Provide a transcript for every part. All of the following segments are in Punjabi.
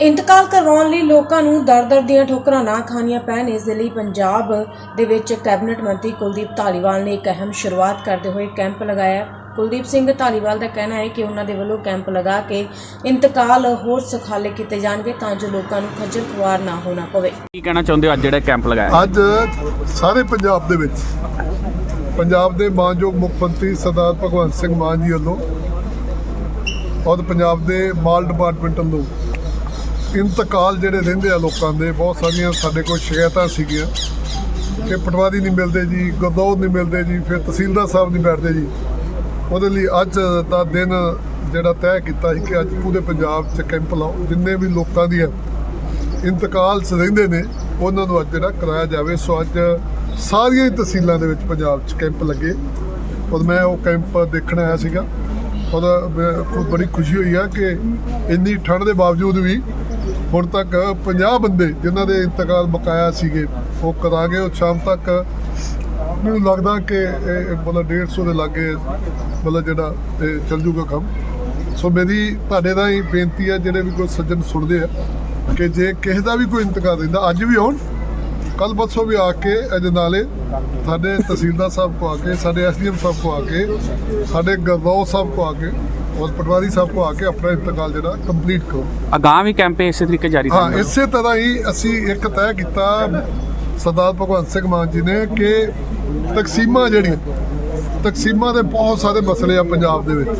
ਇੰਤਕਾਲ ਕਰਵਾਉਣ ਲਈ ਲੋਕਾਂ ਨੂੰ ਦਰ-ਦਰ ਦੀਆਂ ਠੋਕਰਾਂ ਨਾ ਖਾਣੀਆਂ ਪੈਣ ਇਸ ਦੇ ਲਈ ਪੰਜਾਬ ਦੇ ਵਿੱਚ ਕੈਬਨਿਟ ਮੰਤਰੀ ਕੁਲਦੀਪ ਧਾਲੀਵਾਲ ਨੇ ਇੱਕ ਅਹਿਮ ਸ਼ੁਰੂਆਤ ਕਰਦੇ ਹੋਏ ਕੈਂਪ ਲਗਾਇਆ। ਕੁਲਦੀਪ ਸਿੰਘ ਧਾਲੀਵਾਲ ਦਾ ਕਹਿਣਾ ਹੈ ਕਿ ਉਹਨਾਂ ਦੇ ਵੱਲੋਂ ਕੈਂਪ ਲਗਾ ਕੇ ਇੰਤਕਾਲ ਹੋਰ ਸੁਖਾਲੇ ਕੀਤੇ ਜਾਣਗੇ ਤਾਂ ਜੋ ਲੋਕਾਂ ਨੂੰ ਖੱਜਲ ਖੁਆਰ ਨਾ ਹੋਣਾ ਪਵੇ। ਕੀ ਕਹਿਣਾ ਚਾਹੁੰਦੇ ਹੋ ਅੱਜ ਜਿਹੜਾ ਕੈਂਪ ਲਗਾਇਆ? ਅੱਜ ਸਾਰੇ ਪੰਜਾਬ ਦੇ ਵਿੱਚ ਪੰਜਾਬ ਦੇ ਮਾਨਯੋਗ ਮੁੱਖ ਮੰਤਰੀ ਸਰਦਾਰ ਭਗਵੰਤ ਸਿੰਘ ਮਾਨ ਜੀ ਵੱਲੋਂ ਔਰ ਪੰਜਾਬ ਦੇ ਮਾਲ ਡਿਪਾਰਟਮੈਂਟ ਵੱਲੋਂ ਇੰਤਕਾਲ ਜਿਹੜੇ ਰਹਿੰਦੇ ਆ ਲੋਕਾਂ ਦੇ, ਬਹੁਤ ਸਾਰੀਆਂ ਸਾਡੇ ਕੋਲ ਸ਼ਿਕਾਇਤਾਂ ਸੀਗੀਆਂ ਕਿ ਪਟਵਾਰੀ ਨਹੀਂ ਮਿਲਦੇ ਜੀ, ਗਰਦੌਰ ਨਹੀਂ ਮਿਲਦੇ ਜੀ, ਫਿਰ ਤਹਿਸੀਲਦਾਰ ਸਾਹਿਬ ਨਹੀਂ ਬੈਠਦੇ ਜੀ। ਉਹਦੇ ਲਈ ਅੱਜ ਦਾ ਦਿਨ ਜਿਹੜਾ ਤੈਅ ਕੀਤਾ ਸੀ ਕਿ ਅੱਜ ਪੂਰੇ ਪੰਜਾਬ 'ਚ ਕੈਂਪ ਲਾਓ। ਜਿੰਨੇ ਵੀ ਲੋਕਾਂ ਦੀਆਂ ਇੰਤਕਾਲ 'ਚ ਰਹਿੰਦੇ ਨੇ, ਉਹਨਾਂ ਨੂੰ ਅੱਜ ਜਿਹੜਾ ਕਰਾਇਆ ਜਾਵੇ। ਸੋ ਅੱਜ ਸਾਰੀਆਂ ਹੀ ਤਹਿਸੀਲਾਂ ਦੇ ਵਿੱਚ ਪੰਜਾਬ 'ਚ ਕੈਂਪ ਲੱਗੇ। ਔਰ ਮੈਂ ਉਹ ਕੈਂਪ ਦੇਖਣ ਆਇਆ ਸੀਗਾ। ਔਰ ਮੈਨੂੰ ਬੜੀ ਖੁਸ਼ੀ ਹੋਈ ਆ ਕਿ ਇੰਨੀ ਠੰਡ ਦੇ ਬਾਵਜੂਦ ਵੀ ਹੁਣ ਤੱਕ 50 ਬੰਦੇ ਜਿਨ੍ਹਾਂ ਦੇ ਇੰਤਕਾਲ ਬਕਾਇਆ ਸੀਗੇ, ਉਹ ਕਰਾ ਗਏ ਉਹ ਸ਼ਾਮ ਤੱਕ ਮੈਨੂੰ ਲੱਗਦਾ ਕਿ ਇਹ ਮਤਲਬ 150 ਦੇ ਲਾਗੇ ਮਤਲਬ ਜਿਹੜਾ ਇਹ ਚੱਲ ਜੂਗਾ ਕੰਮ। ਸੋ ਮੇਰੀ, ਤੁਹਾਡੇ ਦਾ ਹੀ ਬੇਨਤੀ ਹੈ ਜਿਹੜੇ ਵੀ ਕੋਈ ਸੱਜਣ ਸੁਣਦੇ ਆ, ਕਿ ਜੇ ਕਿਸੇ ਦਾ ਵੀ ਕੋਈ ਇੰਤਕਾਲ ਰਹਿੰਦਾ, ਅੱਜ ਵੀ ਆਉਣ ਕੱਲ ਬਸੋ ਵੀ ਆ ਕੇ ਅਜੇ ਨਾਲੇ ਸਾਡੇ ਤਹਿਸੀਲਦਾਰ ਸਾਹਿਬ ਕੋ ਆ ਕੇ, ਸਾਡੇ ਐਸਡੀਐਮ ਸਾਹਿਬ ਕੋ ਆ ਕੇ, ਸਾਡੇ ਗਰਦੌਰ ਸਾਹਿਬ ਕੋ ਆ ਕੇ ਔਰ ਪਟਵਾਰੀ ਸਾਹਿਬ ਕੋ ਆ ਕੇ ਆਪਣਾ ਇੰਤਕਾਲ ਜਿਹੜਾ ਕੰਪਲੀਟ ਕਰੋ। ਅਗਾਂਹ ਵੀ ਕੈਂਪ ਇਸੇ ਤਰੀਕੇ ਜਾਰੀ ਹਾਂ ਇਸੇ ਤਰ੍ਹਾਂ ਹੀ ਅਸੀਂ ਇੱਕ ਤੈਅ ਕੀਤਾ ਸਰਦਾਰ ਭਗਵੰਤ ਸਿੰਘ ਮਾਨ ਜੀ ਨੇ ਕਿ ਤਕਸੀਮਾਂ ਜਿਹੜੀਆਂ ਤਕਸੀਮਾਂ ਦੇ ਬਹੁਤ ਸਾਰੇ ਮਸਲੇ ਆ ਪੰਜਾਬ ਦੇ ਵਿੱਚ।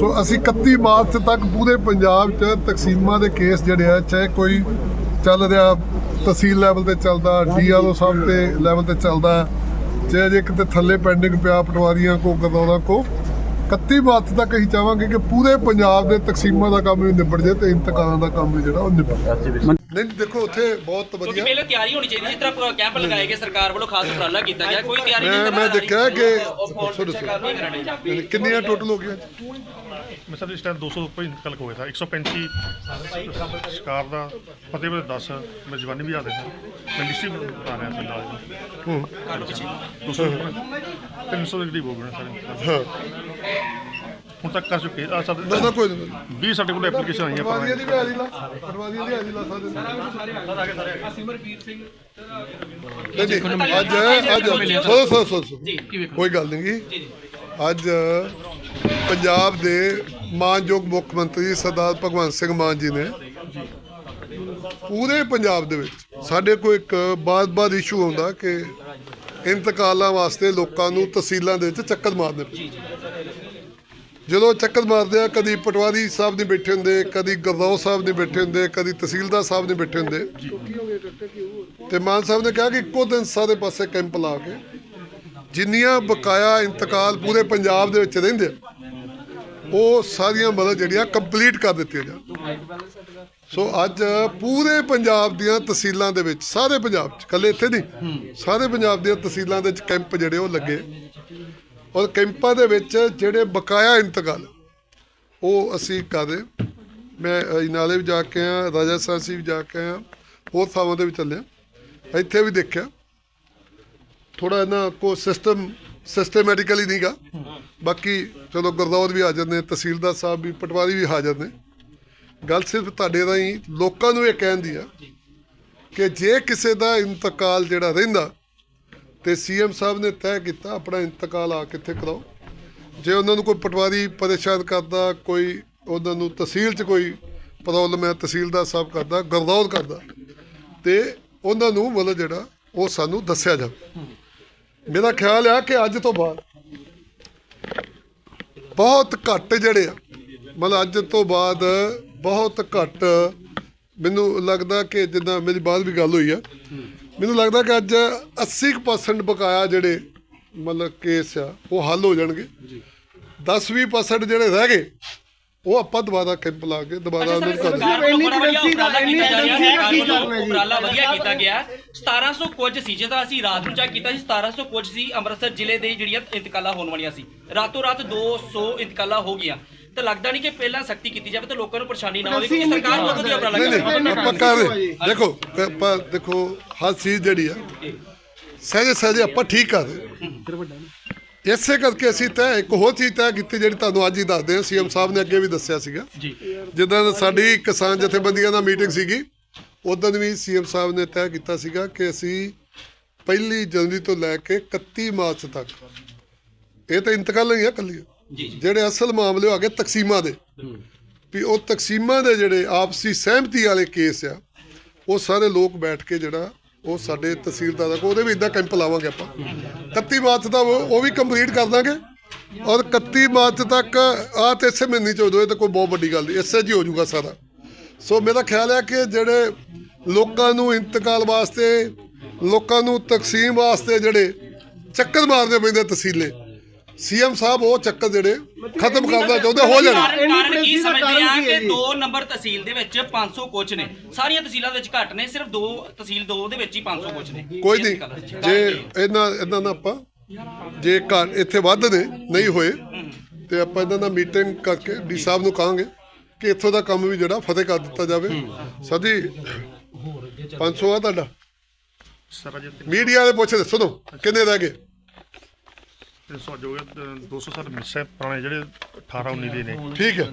ਸੋ ਅਸੀਂ 31 ਮਾਰਚ ਤੱਕ ਪੂਰੇ ਪੰਜਾਬ 'ਚ ਤਕਸੀਮਾਂ ਦੇ ਕੇਸ ਜਿਹੜੇ ਆ ਚਾਹੇ ਕੋਈ ਚੱਲ ਰਿਹਾ ਤਹਿਸੀਲ ਲੈਵਲ ਤੇ ਚੱਲਦਾ ਡੀਆਰਓ ਸਾਹਿਬ ਤੇ ਲੈਵਲ ਤੇ ਚੱਲਦਾ ਚਾਹੇ ਜੇ ਕਿਤੇ ਥੱਲੇ ਪੈਂਡਿੰਗ ਪਿਆ ਪਟਵਾਰੀਆਂ ਕੋ ਗਦੌਰਾਂ ਕੋ 31 ਮਾਰਚ ਤੱਕ ਅਸੀਂ ਚਾਹਾਂਗੇ ਕਿ ਪੂਰੇ ਪੰਜਾਬ ਦੇ ਤਕਸੀਮਾਂ ਦਾ ਕੰਮ ਵੀ ਨਿਬੜ ਜਾਏ ਤੇ ਇੰਤਕਾਲਾਂ ਦਾ ਕੰਮ ਵੀ ਜਿਹੜਾ ਉਹ ਨਿਬੜ ਨਹੀਂ ਦੇਖੋ ਉੱਥੇ ਬਹੁਤ ਕਿਉਂਕਿ ਵਧੀਆ ਪਹਿਲੇ ਤਿਆਰੀ ਹੋਣੀ ਚਾਹੀਦੀ ਜਿਸ ਤਰ੍ਹਾਂ ਕੈਂਪ ਲਗਾਏ ਗਏ ਸਰਕਾਰ ਵੱਲੋਂ ਖਾਸ ਉਪਰਾਲਾ ਕੀਤਾ ਗਿਆ। ਕੋਈ ਤਿਆਰੀ ਨਹੀਂ ਮੈਂ ਮੈਂ ਦੇਖਿਆ ਕਿ ਕਿੰਨੀਆਂ ਟੋਟਲ ਹੋ ਗਈਆਂ? ਮੈਂ ਸਰ ਇਸ ਟਾਈਮ 200 ਉੱਪਰ ਇੰਤਕਾਲ ਹੋ ਗਿਆ था 135 ਸ਼ਿਕਾਰ ਦਾ ਫਤਿਹ ਵੇਲੇ 10 ਮੈਂ ਜਵਾਨੀ ਵੀ ਯਾਦ ਹੈ ਮੈਂ ਲਿਸਟ ਵੀ ਬਣਾ ਰਿਹਾ ਸੀ ਨਾਲ। ਹੂੰ। ਘੱਟ ਪਿੱਛੇ 200 300 ਦੇ ਕਰੀਬ ਹੋ ਗਏ ਸਾਰੇ। ਹਾਂ। ਹੁਣ ਤੱਕ ਕਰ ਚੁੱਕੇ ਆ ਸਰ ਨਾ ਨਾ ਕੋਈ ਨਹੀਂ 20 ਸਾਡੇ ਕੋਲ ਐਪਲੀਕੇਸ਼ਨ ਆਈਆਂ ਪਟਵਾਰੀਆਂ ਪਰ ਦੀ ਵੀ ਹਾਜ਼ਰੀ ਲਾ ਪਟਵਾਰੀਆਂ ਦੀ ਹਾਜ਼ਰੀ ਲਾ ਸਕਦੇ ਨਹੀਂ ਅੱਜ ਅੱਜ ਸੋ ਸੋ ਸੋ ਸੋ ਕੋਈ ਗੱਲ ਨਹੀਂ ਗੀ ਅੱਜ ਪੰਜਾਬ ਦੇ ਮਾਨਯੋਗ ਮੁੱਖ ਮੰਤਰੀ ਸਰਦਾਰ ਭਗਵੰਤ ਸਿੰਘ ਮਾਨ ਜੀ ਨੇ ਪੂਰੇ ਪੰਜਾਬ ਦੇ ਵਿੱਚ ਸਾਡੇ ਕੋਲ ਇੱਕ ਬਾਰ-ਬਾਰ ਇਸ਼ੂ ਆਉਂਦਾ ਕਿ ਇੰਤਕਾਲਾਂ ਵਾਸਤੇ ਲੋਕਾਂ ਨੂੰ ਤਹਿਸੀਲਾਂ ਦੇ ਵਿੱਚ ਚੱਕਰ ਮਾਰਨੇ ਪੈਂਦੇ। ਜਦੋਂ ਚੱਕਰ ਮਾਰਦੇ ਆ ਕਦੀ ਪਟਵਾਰੀ ਸਾਹਿਬ ਨਹੀਂ ਬੈਠੇ ਹੁੰਦੇ ਕਦੀ ਗਰਦੌਰ ਸਾਹਿਬ ਨਹੀਂ ਬੈਠੇ ਹੁੰਦੇ ਕਦੀ ਤਹਿਸੀਲਦਾਰ ਸਾਹਿਬ ਨਹੀਂ ਬੈਠੇ ਹੁੰਦੇ। ਤੇ ਮਾਨ ਸਾਹਿਬ ਨੇ ਕਿਹਾ ਕਿ ਇੱਕੋ ਦਿਨ ਸਾਰੇ ਪਾਸੇ ਕੈਂਪ ਲਾ ਕੇ ਜਿੰਨੀਆਂ ਬਕਾਇਆ ਇੰਤਕਾਲ ਪੂਰੇ ਪੰਜਾਬ ਦੇ ਵਿੱਚ ਰਹਿੰਦੇ ਆ, ਉਹ ਸਾਰੀਆਂ ਮਦਦ ਜਿਹੜੀਆਂ ਕੰਪਲੀਟ ਕਰ ਦਿੱਤੀਆਂ ਜਾਣ। ਸੋ ਅੱਜ ਪੂਰੇ ਪੰਜਾਬ ਦੀਆਂ ਤਹਿਸੀਲਾਂ ਦੇ ਵਿੱਚ ਸਾਰੇ ਪੰਜਾਬ 'ਚ ਕੱਲੇ ਇੱਥੇ ਨਹੀਂ ਸਾਰੇ ਪੰਜਾਬ ਦੀਆਂ ਤਹਿਸੀਲਾਂ ਦੇ ਵਿੱਚ ਕੈਂਪ ਜਿਹੜੇ ਉਹ ਲੱਗੇ। ਔਰ ਕੈਂਪਾਂ ਦੇ ਵਿੱਚ ਜਿਹੜੇ ਬਕਾਇਆ ਇੰਤਕਾਲ ਉਹ ਅਸੀਂ ਕਰ ਰਹੇ ਮੈਂ ਅ, ਵੀ ਜਾ ਕੇ ਆ ਰਾਜਾ ਸਾਂਸੀ ਵੀ ਜਾ ਕੇ ਆ ਹੋਰ ਥਾਵਾਂ ਤੇ ਵੀ ਚੱਲਿਆ ਇੱਥੇ ਵੀ ਦੇਖਿਆ। ਥੋੜਾ ਇਹਨਾਂ ਕੋ ਸਿਸਟਮ ਸਿਸਟਮੈਟਿਕਲੀ ਨਹੀਂਗਾ ਬਾਕੀ ਚਲੋ ਗੁਰਦੌਰ ਵੀ ਹਾਜ਼ਰ ਨੇ ਤਹਿਸੀਲਦਾਰ ਸਾਹਿਬ ਵੀ ਪਟਵਾਰੀ ਵੀ ਹਾਜ਼ਰ ਨੇ ਗੱਲ ਸਿਰਫ ਤੁਹਾਡੇ ਰਾਹੀਂ ਲੋਕਾਂ ਨੂੰ ਇਹ ਕਹਿਣ ਦੀ ਆ ਕਿ ਜੇ ਕਿਸੇ ਦਾ ਇੰਤਕਾਲ ਜਿਹੜਾ ਰਹਿੰਦਾ ਤੇ ਸੀਐਮ ਸਾਹਿਬ ਨੇ ਤੈਅ ਕੀਤਾ ਆਪਣਾ ਇੰਤਕਾਲ ਆ ਕਿੱਥੇ ਕਰਾਓ। ਜੇ ਉਹਨਾਂ ਨੂੰ ਕੋਈ ਪਟਵਾਰੀ ਪਰੇਸ਼ਾਨ ਕਰਦਾ, ਕੋਈ ਉਹਨਾਂ ਨੂੰ ਤਹਿਸੀਲ 'ਚ ਕੋਈ ਪ੍ਰੋਬਲਮ ਹੈ, ਤਹਿਸੀਲਦਾਰ ਸਾਹਿਬ ਕਰਦਾ ਗਰਦੌਰ ਕਰਦਾ, ਤੇ ਉਹਨਾਂ ਨੂੰ ਮਤਲਬ ਜਿਹੜਾ ਉਹ ਸਾਨੂੰ ਦੱਸਿਆ ਜਾਵੇ। ਮੇਰਾ ਖਿਆਲ ਆ ਕਿ ਅੱਜ ਤੋਂ ਬਾਅਦ ਬਹੁਤ ਘੱਟ ਜਿਹੜੇ ਆ, ਮਤਲਬ ਅੱਜ ਤੋਂ ਬਾਅਦ ਬਹੁਤ ਘੱਟ ਮੈਨੂੰ ਲੱਗਦਾ ਕਿ ਜਿੱਦਾਂ ਮੇਰੀ ਬਾਅਦ ਵੀ ਗੱਲ ਹੋਈ ਆ ਮੈਨੂੰ ਲੱਗਦਾ ਕਿ ਅੱਜ 80% ਬਕਾਇਆ ਜਿਹੜੇ ਮਤਲਬ ਕੇਸ ਆ ਉਹ ਹੱਲ ਹੋ ਜਾਣਗੇ। 10-20% ਜਿਹੜੇ ਰਹਿ ਗਏ ਉਹ ਆਪਾਂ ਦੁਬਾਰਾ ਕੈਂਪ ਲਾ ਕੇ ਦੁਬਾਰਾ ਉਹਨਾਂ ਨੂੰ ਕਰ ਸਰਕਾਰ ਵੱਲੋਂ ਬੜਾ ਵਧੀਆ ਉਪਰਾਲਾ ਕੀਤਾ ਜਾ ਰਿਹਾ ਹੈ ਸਰਕਾਰ ਵੱਲੋਂ ਉਪਰਾਲਾ ਵਧੀਆ ਕੀਤਾ ਗਿਆ। 1700 ਕੁਝ ਸੀ ਜਿਹਦਾ ਅਸੀਂ ਰਾਤ ਨੂੰ ਚੈੱਕ ਕੀਤਾ ਸੀ 1700 ਕੁਝ ਸੀ ਅੰਮ੍ਰਿਤਸਰ ਜ਼ਿਲ੍ਹੇ ਦੇ ਜਿਹੜੀਆਂ ਇੰਤਕਾਲਾਂ ਹੋਣ ਵਾਲੀਆਂ ਸੀ। ਰਾਤੋਂ ਰਾਤ 200 ਇੰਤਕਾਲਾਂ ਹੋ ਗਈਆਂ। ਤੇ ਲੱਗਦਾ ਨਹੀਂ ਕਿ ਪਹਿਲਾਂ ਸਖਤੀ ਕੀਤੀ ਜਾਵੇ ਤੇ ਲੋਕਾਂ ਨੂੰ ਪਰੇਸ਼ਾਨੀ ਨਾ ਹੋਵੇ ਕਿਉਂਕਿ ਸਰਕਾਰ ਬਹੁਤ ਵਧੀਆ ਉਪਰਾਲਾ ਨਹੀਂ ਨਹੀਂ ਆਪਾਂ ਕਰ ਰਹੇ ਦੇਖੋ ਆਪਾਂ ਦੇਖੋ ਹਰ ਚੀਜ਼ ਜਿਹੜੀ ਆ ਸਹਜੇ ਸਹਜੇ ਆਪਾਂ ਠੀਕ ਕਰ ਰਹੇ ਇਸੇ ਕਰਕੇ ਅਸੀਂ ਤੈਅ ਇੱਕ ਹੋਰ ਚੀਜ਼ ਤੈਅ ਕੀਤੀ ਜਿਹੜੀ ਤੁਹਾਨੂੰ ਅੱਜ ਹੀ ਦੱਸਦੇ ਹਾਂ ਸੀਐਮ ਸਾਹਿਬ ਨੇ ਅੱਗੇ ਵੀ ਦੱਸਿਆ ਸੀਗਾ। ਜਿੱਦਾਂ ਸਾਡੀ ਕਿਸਾਨ ਜਥੇਬੰਦੀਆਂ ਦਾ ਮੀਟਿੰਗ ਸੀਗੀ ਉਦੋਂ ਵੀ ਸੀਐਮ ਸਾਹਿਬ ਨੇ ਤੈਅ ਕੀਤਾ ਸੀਗਾ ਕਿ ਅਸੀਂ ਪਹਿਲੀ ਜਨਵਰੀ ਤੋਂ ਲੈ ਕੇ 31 ਮਾਰਚ ਤੱਕ ਇਹ ਤਾਂ ਇੰਤਕਾਲਾਂ ਹੀ ਆ ਕੱਲੀਆਂ ਜੀ ਜਿਹੜੇ ਅਸਲ ਮਾਮਲੇ ਆ ਗਏ ਤਕਸੀਮਾਂ ਦੇ। ਵੀ ਉਹ ਤਕਸੀਮਾਂ ਦੇ ਜਿਹੜੇ ਆਪਸੀ ਸਹਿਮਤੀ ਵਾਲੇ ਕੇਸ ਆ ਉਹ ਸਾਰੇ ਲੋਕ ਬੈਠ ਕੇ ਜਿਹੜਾ ਉਹ ਸਾਡੇ ਤਹਿਸੀਲਦਾਰ ਕੋਲ ਉਹਦੇ ਵੀ ਇਦਾਂ ਕੈਂਪ ਲਾਵਾਂਗੇ ਆਪਾਂ। 31 ਮਾਰਚ ਦਾ ਉਹ ਵੀ ਕੰਪਲੀਟ ਕਰ ਦਾਂਗੇ। ਔਰ 31 ਮਾਰਚ ਤੱਕ ਆ ਤੇ ਇਸੇ ਮਹੀਨੇ ਚ ਹੋ ਜਾਵੇ ਤਾਂ ਕੋਈ ਬਹੁਤ ਵੱਡੀ ਗੱਲ ਨਹੀਂ ਇਸੇ 'ਚ ਹੀ ਜਾਊਗਾ ਸਾਰਾ। ਸੋ ਮੇਰਾ ਖਿਆਲ ਹੈ ਕਿ ਜਿਹੜੇ ਲੋਕਾਂ ਨੂੰ ਇੰਤਕਾਲ ਵਾਸਤੇ ਲੋਕਾਂ ਨੂੰ ਤਕਸੀਮ ਵਾਸਤੇ ਜਿਹੜੇ ਚੱਕਰ ਮਾਰਨੇ ਪੈਂਦੇ ਤਹਿਸੀਲੇ ਸੀਐਮ ਸਾਹਿਬ ਉਹ ਚੱਕਰ ਜਿਹੜੇ ਖਤਮ ਕਰਨਾ ਚਾਹੁੰਦੇ ਹੋ ਜਾਣ। ਕਾਰਨ ਕੀ ਸਮਝਦੇ ਆ ਕਿ ਦੋ ਨੰਬਰ ਤਹਿਸੀਲ ਦੇ ਵਿੱਚ 500 ਕੋਚ ਨੇ। ਸਾਰੀਆਂ ਤਹਿਸੀਲਾਂ ਦੇ ਵਿੱਚ ਘੱਟ ਨੇ ਸਿਰਫ ਦੋ ਤਹਿਸੀਲ ਦੋ ਦੇ ਵਿੱਚ ਹੀ 500 ਕੋਚ ਨੇ। ਕੋਈ ਨਹੀਂ। ਜੇ। ਇਹਨਾਂ ਇਹਨਾਂ ਦਾ ਆਪਾਂ ਜੇ ਘਰ ਇੱਥੇ ਵੱਧ ਨੇ ਨਹੀਂ ਹੋਏ ਤੇ ਆਪਾਂ ਇਹਨਾਂ ਦਾ ਮੀਟਿੰਗ ਕਰਕੇ ਡੀ ਸਾਹਿਬ ਨੂੰ ਕਹਾਂਗੇ ਕਿ ਇੱਥੋਂ ਦਾ ਕੰਮ ਵੀ ਜਿਹੜਾ ਫਤਿਹ ਕਰ ਦਿੱਤਾ ਜਾਵੇ। ਸਦੀ 500 ਆ ਤੁਹਾਡਾ। ਮੀਡੀਆ ਵਾਲੇ ਪੁੱਛਦੇ ਸੁਣੋ ਕਿੰਨੇ ਰਹਿ ਗਏ? 300 ਜੋ ਹੈ 200 ਸਾਲ ਮਿਸ ਹੈ ਪੁਰਾਣੇ ਜਿਹੜੇ 18 19 ਦੇ ਨੇ। ਠੀਕ ਹੈ।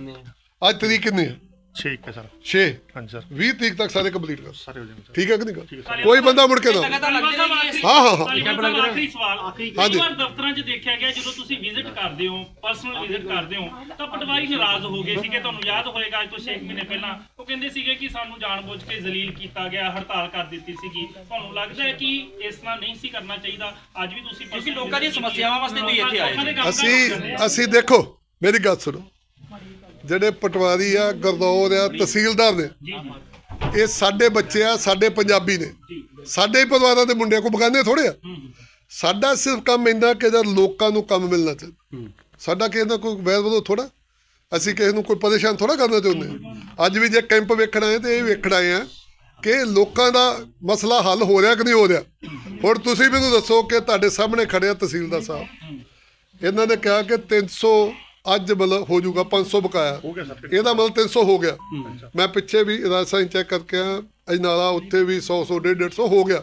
ਅੱਜ ਤਰੀਕ ਕਿੰਨੀ ਹੈ? 6 ਇੱਕ ਹੈ ਸਰ। 6 ਹਾਂਜੀ ਸਰ। 20 ਤਰੀਕ ਤੱਕ ਸਾਰੇ ਕੰਪਲੀਟ ਕਰ। ਸਾਰੇ ਹੋ ਜਾਣਗੇ ਸਰ। ਠੀਕ ਹੈ ਕਿ ਨਹੀਂ ਗੱਲ? ਕੋਈ ਬੰਦਾ ਮੁੜ ਕੇ ਨਾ ਕਿ ਹਾਂ ਹਾਂ ਹਾਂ। ਆਖਰੀ ਸਵਾਲ। ਹਾਂਜੀ। ਕਈ ਵਾਰ ਦਫ਼ਤਰਾਂ 'ਚ ਦੇਖਿਆ ਗਿਆ ਜਦੋਂ ਤੁਸੀਂ ਵਿਜ਼ਿਟ ਕਰਦੇ ਹੋ ਪਰਸਨਲ ਵਿਜ਼ਿਟ ਕਰਦੇ ਹੋ ਤਾਂ ਪਟਵਾਰੀ ਨਾਰਾਜ਼ ਹੋ ਗਏ ਸੀਗੇ। ਤੁਹਾਨੂੰ ਯਾਦ ਹੋਏਗਾ ਅੱਜ ਤੋਂ 6 ਮਹੀਨੇ ਪਹਿਲਾਂ। ਉਹ ਕਹਿੰਦੇ ਸੀਗੇ ਕਿ ਸਾਨੂੰ ਜਾਣਬੁੱਝ ਕੇ ਜ਼ਲੀਲ ਕੀਤਾ ਗਿਆ ਹੜਤਾਲ ਕਰ ਦਿੱਤੀ ਸੀਗੀ। ਤੁਹਾਨੂੰ ਲੱਗਦਾ ਹੈ ਕਿ ਇਸ ਤਰ੍ਹਾਂ ਨਹੀਂ ਸੀ ਕਰਨਾ ਚਾਹੀਦਾ? ਅੱਜ ਵੀ ਤੁਸੀਂ ਕਿਉਂਕਿ ਲੋਕਾਂ ਦੀਆਂ ਸਮੱਸਿਆਵਾਂ ਵਾਸਤੇ ਤੁਸੀਂ ਇੱਥੇ ਆਏ ਅਸੀਂ ਅਸੀਂ ਦੇਖੋ ਮੇਰੀ ਗੱਲ ਸੁਣੋ। ਜਿਹੜੇ ਪਟਵਾਰੀ ਆ ਗਰਦੌਰ ਆ ਤਹਿਸੀਲਦਾਰ ਨੇ। ਇਹ ਸਾਡੇ ਬੱਚੇ ਆ ਸਾਡੇ ਪੰਜਾਬੀ ਨੇ। ਸਾਡੇ ਹੀ ਪਰਿਵਾਰਾਂ ਦੇ ਮੁੰਡਿਆਂ ਕੋ ਬਗਾਨੇ ਥੋੜੇ ਆ। ਸਾਡਾ ਸਿਰਫ ਕੰਮ ਇੰਨਾ ਕਿ ਜਦ ਲੋਕਾਂ ਨੂੰ ਕੰਮ ਮਿਲਣਾ ਚਾਹੀਦਾ। ਸਾਡਾ ਕਿਸੇ ਦਾ ਕੋਈ ਵੈਰ ਵਿਰੋਧ ਥੋੜਾ ਅਸੀਂ ਕਿਸੇ ਨੂੰ ਕੋਈ ਪਰੇਸ਼ਾਨ ਥੋੜਾ ਕਰਨਾ ਚਾਹੁੰਦੇ। ਅੱਜ ਵੀ ਜੇ ਕੈਂਪ ਵੇਖਣ ਆਏ ਤੇ ਇਹ ਵੇਖਣ ਆਏ ਆ ਕਿ ਲੋਕਾਂ ਦਾ ਮਸਲਾ ਹੱਲ ਹੋ ਰਿਹਾ ਕਿ ਨਹੀਂ ਹੋ ਰਿਹਾ। ਹੁਣ ਤੁਸੀਂ ਮੈਨੂੰ ਦੱਸੋ ਕਿ ਤੁਹਾਡੇ ਸਾਹਮਣੇ ਖੜੇ ਆ ਤਹਿਸੀਲਦਾਰ ਸਾਹਿਬ। ਇਹਨਾਂ ਨੇ ਕਿਹਾ ਕਿ 300 ਅੱਜ ਮਤਲਬ ਹੋ ਜਾਊਗਾ 500 ਬਕਾਇਆ। ਹੋ ਗਿਆ ਸਰ ਇਹਦਾ ਮਤਲਬ 300 ਹੋ ਗਿਆ। ਮੈਂ ਪਿੱਛੇ ਵੀ ਰਾਜਸਾਈ ਚੈੱਕ ਕਰਕੇ ਆ ਅਜਨਾਲਾ ਉੱਥੇ ਵੀ 100 100 150 150 ਹੋ ਗਿਆ।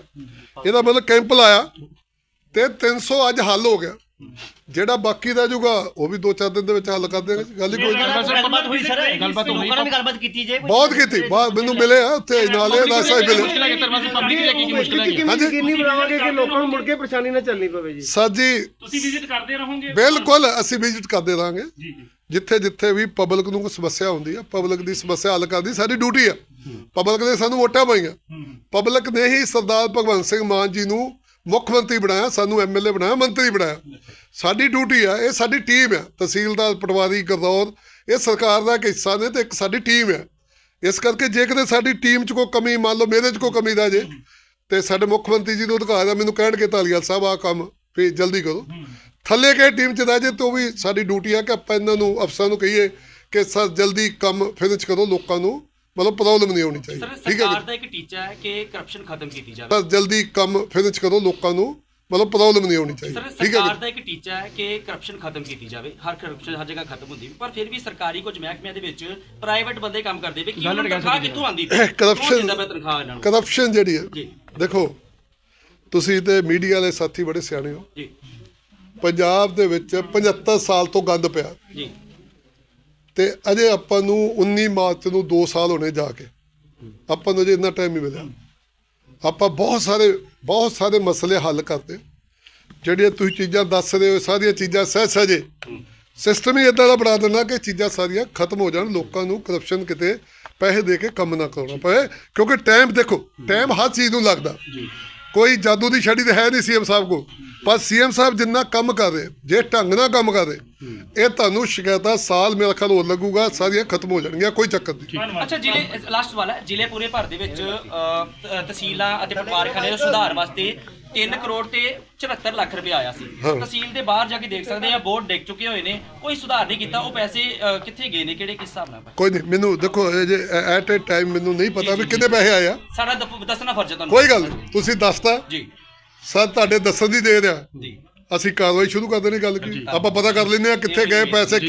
ਇਹਦਾ ਮਤਲਬ ਕੈਂਪ ਲਾਇਆ ਤੇ 300 ਅੱਜ ਹੱਲ ਹੋ ਗਿਆ। ਜਿਹੜਾ ਬਾਕੀ ਰਹਿ ਜਾਊਗਾ ਉਹ ਵੀ 2-4 ਦਿਨ ਦੇ ਵਿੱਚ ਹੱਲ ਕਰ ਦੇਣਗੇ। ਗੱਲ ਹੀ ਕੋਈ ਨਹੀਂ। ਗੱਲਬਾਤ ਹੋਈ ਸਰ। ਗੱਲਬਾਤ ਹੋਈ ਲੋਕਾਂ ਨਾਲ ਵੀ ਗੱਲਬਾਤ ਕੀਤੀ ਜੇ ਬਹੁਤ ਕੀਤੀ। ਬਾਅਦ ਮੈਨੂੰ ਮਿਲੇ ਆ ਉੱਥੇ ਅਜਨਾਲੇ ਰਾਜਸਾਈ ਮਿਲੇ। ਹਾਂਜੀ। ਯਕੀਨੀ ਬਣਾਵਾਂਗੇ ਕਿ ਲੋਕਾਂ ਨੂੰ ਮੁੜ ਕੇ ਪਰੇਸ਼ਾਨੀ ਨਾ ਚੱਲਣੀ ਪਵੇ ਜੀ? ਸਰ ਜੀ ਤੁਸੀਂ ਵਿਜ਼ਿਟ ਕਰਦੇ ਰਹੋਗੇ? ਬਿਲਕੁਲ ਅਸੀਂ ਵਿਜ਼ਿਟ ਕਰਦੇ ਰਹਾਂਗੇ। ਜੀ ਜੀ। ਜਿੱਥੇ ਜਿੱਥੇ ਵੀ ਪਬਲਿਕ ਨੂੰ ਕੋਈ ਸਮੱਸਿਆ ਹੁੰਦੀ ਆ ਪਬਲਿਕ ਦੀ ਸਮੱਸਿਆ ਹੱਲ ਕਰਦੀ ਸਾਡੀ ਡਿਊਟੀ ਆ। ਪਬਲਿਕ ਨੇ ਸਾਨੂੰ ਵੋਟਾਂ ਪਾਈਆਂ। ਪਬਲਿਕ ਨੇ ਹੀ ਸਰਦਾਰ ਭਗਵੰਤ ਸਿੰਘ ਮਾਨ ਜੀ ਨੂੰ ਮੁੱਖ ਮੰਤਰੀ ਬਣਾਇਆ, ਸਾਨੂੰ ਐਮਐਲਏ ਬਣਾਇਆ, ਮੰਤਰੀ ਬਣਾਇਆ। ਸਾਡੀ ਡਿਊਟੀ ਆ, ਇਹ ਸਾਡੀ ਟੀਮ ਆ, ਤਹਿਸੀਲਦਾਰ ਪਟਵਾਰੀ ਗਰਦੌਰ, ਇਹ ਸਰਕਾਰ ਦਾ ਇੱਕ ਹਿੱਸਾ ਨੇ ਤੇ ਇੱਕ ਸਾਡੀ ਟੀਮ ਆ। ਇਸ ਕਰਕੇ ਜੇ ਕਿਤੇ ਸਾਡੀ ਟੀਮ 'ਚ ਕੋਈ ਕਮੀ, ਮੰਨ ਲਓ ਮੇਰੇ 'ਚ ਕੋਈ ਕਮੀ ਦਾ ਜੇ, ਤੇ ਸਾਡੇ ਮੁੱਖ ਮੰਤਰੀ ਜੀ ਨੂੰ ਅਧਿਕਾਰ ਆ, ਮੈਨੂੰ ਕਹਿਣਗੇ ਧਾਲੀਵਾਲ ਸਾਹਿਬ ਆ ਕੰਮ ਫੇ ਜਲਦੀ ਕਰੋ। ਥੱਲੇ ਕੇ ਟੀਮ 'ਚ ਰਹਿ ਜੇ ਤਾਂ ਉਹ ਵੀ ਸਾਡੀ ਡਿਊਟੀ ਆ ਕਿ ਆਪਾਂ ਇਹਨਾਂ ਨੂੰ, ਅਫਸਰਾਂ ਨੂੰ ਕਹੀਏ ਕਿ ਸਰ ਜਲਦੀ ਕੰਮ ਫਿਨਿਸ਼ ਕਰੋ, ਲੋਕਾਂ ਨੂੰ ਮਤਲਬ ਪ੍ਰੋਬਲਮ ਨਹੀਂ ਹੋਣੀ ਚਾਹੀਦੀ। ਸਰ ਠੀਕ ਹੈ ਸਰਕਾਰ ਦਾ ਇੱਕ ਟੀਚਾ ਹੈ ਕਿ ਕਰਪਸ਼ਨ ਖਤਮ ਕੀਤੀ ਜਾਵੇ। ਸਰ ਜਲਦੀ ਕੰਮ ਫਿਨਿਸ਼ ਕਰੋ ਲੋਕਾਂ ਨੂੰ ਮਤਲਬ ਪ੍ਰੋਬਲਮ ਨਹੀਂ ਹੋਣੀ ਚਾਹੀਦੀ। ਠੀਕ ਹੈ ਸਰਕਾਰ ਦਾ ਇੱਕ ਟੀਚਾ ਹੈ ਕਿ ਕਰਪਸ਼ਨ ਖਤਮ ਕੀਤੀ ਜਾਵੇ। ਹਰ ਕਰਪਸ਼ਨ ਹਰ ਜਗ੍ਹਾ ਖਤਮ ਹੁੰਦੀ ਪਰ ਫਿਰ ਵੀ ਸਰਕਾਰੀ ਕੁਝ ਮਹਿਕਮਿਆਂ ਦੇ ਵਿੱਚ ਪ੍ਰਾਈਵੇਟ ਬੰਦੇ ਕੰਮ ਕਰਦੇ ਵੇ ਕੀ ਉਹਨਾਂ ਨੂੰ ਤਨਖਾਹ ਕਿੱਥੋਂ ਆਉਂਦੀ ਪਈ? Corruption- ਦਿੰਦਾ ਪਿਆ ਤਨਖਾਹ ਇਹਨਾਂ ਨੂੰ? ਕਰਪਸ਼ਨ ਜਿਹੜੀ ਹੈ ਜੀ। ਦੇਖੋ ਤੁਸੀਂ ਤੇ ਮੀਡੀਆ ਵਾਲੇ ਸਾਥੀ ਬੜੇ ਸਿਆਣੇ ਹੋ। ਜੀ। ਪੰਜਾਬ ਦੇ ਵਿੱਚ 75 ਸਾਲ ਤੋਂ ਗੰਦ ਪਿਆ। ਜੀ। ਤੇ ਅਜੇ ਆਪਾਂ ਨੂੰ 19 ਮਾਰਚ ਨੂੰ 2 ਸਾਲ ਹੋਣੇ ਜਾ ਕੇ। ਆਪਾਂ ਨੂੰ ਅਜੇ ਇੰਨਾ ਟਾਈਮ ਹੀ ਮਿਲਿਆ। ਆਪਾਂ ਬਹੁਤ ਸਾਰੇ ਬਹੁਤ ਸਾਰੇ ਮਸਲੇ ਹੱਲ ਕਰਦੇ ਜਿਹੜੀਆਂ ਤੁਸੀਂ ਚੀਜ਼ਾਂ ਦੱਸ ਰਹੇ ਹੋ, ਸਾਰੀਆਂ ਚੀਜ਼ਾਂ ਸਹਿ ਸਹਜੇ। ਸਿਸਟਮ ਹੀ ਇਦਾਂ ਦਾ ਬਣਾ ਦੇਣਾ ਕਿ ਚੀਜ਼ਾਂ ਸਾਰੀਆਂ ਖਤਮ ਹੋ ਜਾਣ, ਲੋਕਾਂ ਨੂੰ ਕਰਪਸ਼ਨ ਕਿਤੇ ਪੈਸੇ ਦੇ ਕੇ ਕੰਮ ਨਾ ਕਰਾਉਣਾ ਪਏ ਕਿਉਂਕਿ ਟਾਈਮ ਦੇਖੋ ਟਾਈਮ ਹਰ ਚੀਜ਼ ਨੂੰ ਲੱਗਦਾ। ਕੋਈ ਜਾਦੂ ਦੀ ਛੜੀ ਤੇ ਹੈ ਨਹੀਂ ਸੀਐਮ ਸਾਹਿਬ ਕੋ ਪਰ ਸੀਐਮ ਸਾਹਿਬ ਜਿੰਨਾ ਕੰਮ ਕਰ ਰਹੇ ਜੇ ਢੰਗ ਨਾਲ ਕੰਮ ਕਰ ਰਹੇ ਇਹ ਤੁਹਾਨੂੰ ਸ਼ਿਕਾਇਤਾਂ ਸਾਲ ਮੇਰਾ ਖਿਆਲ ਹੋਰ ਲੱਗੂਗਾ, ਸਾਰੀਆਂ ਖਤਮ ਹੋ ਜਾਣਗੀਆਂ, ਕੋਈ ਚੱਕਰ ਨਹੀਂ। ਅੱਛਾ, ਜ਼ਿਲ੍ਹੇ ਲਾਸਟ ਸਵਾਲ ਹੈ। ਜ਼ਿਲ੍ਹੇ ਪੂਰੇ ਭਰ ਦੇ ਵਿੱਚ ਤਹਿਸੀਲਾਂ ਅਤੇ ਪਟਵਾਰਖਾਨੇ ਦੇ ਸੁਧਾਰ ਵਾਸਤੇ 3 ਕਰੋੜ ਤੇ 74 ਲੱਖ ਰੁਪਏ ਆਇਆ ਸੀ। ਹਾਂ। ਤਹਿਸੀਲ ਦੇ ਬਾਹਰ ਜਾ ਕੇ ਦੇਖ ਸਕਦੇ ਆ ਬੋਰਡ ਡਿੱਗ ਚੁੱਕੇ ਹੋਏ ਨੇ ਕੋਈ ਸੁਧਾਰ ਨਹੀਂ ਕੀਤਾ ਉਹ ਪੈਸੇ ਅ, ਕਿੱਥੇ ਗਏ ਨੇ ਕਿਹੜੇ ਕਿਸ ਹਿਸਾਬ ਨਾਲ? ਕੋਈ ਨਹੀਂ ਮੈਨੂੰ ਦੇਖੋ ਜੇ ਐਟ ਅ ਟਾਈਮ ਮੈਨੂੰ ਨਹੀਂ ਪਤਾ ਵੀ ਕਿੰਨੇ ਪੈਸੇ ਆਏ ਆ। ਸਾਡਾ ਦੱਪ- ਦੱਸਣਾ ਫਰਜ਼ ਹੈ ਤੁਹਾਨੂੰ। ਕੋਈ ਗੱਲ ਨਹੀਂ ਤੁਸੀਂ ਦੱਸਤਾ। ਜੀ। ਸਰ ਤੁਹਾਡੇ ਦੱਸਣ ਦੀ ਦੇ ਰਿਹਾ ਜੀ। ਅਸੀਂ ਕਾਰਵਾਈ ਸ਼ੁਰੂ ਕਰ ਦੇਣੀ ਗੱਲ ਕੀ? ਆਪਾਂ ਪਤਾ ਕਰ ਲੈਂਦੇ ਆ ਕਿੱਥੇ ਗਏ ਪੈਸੇ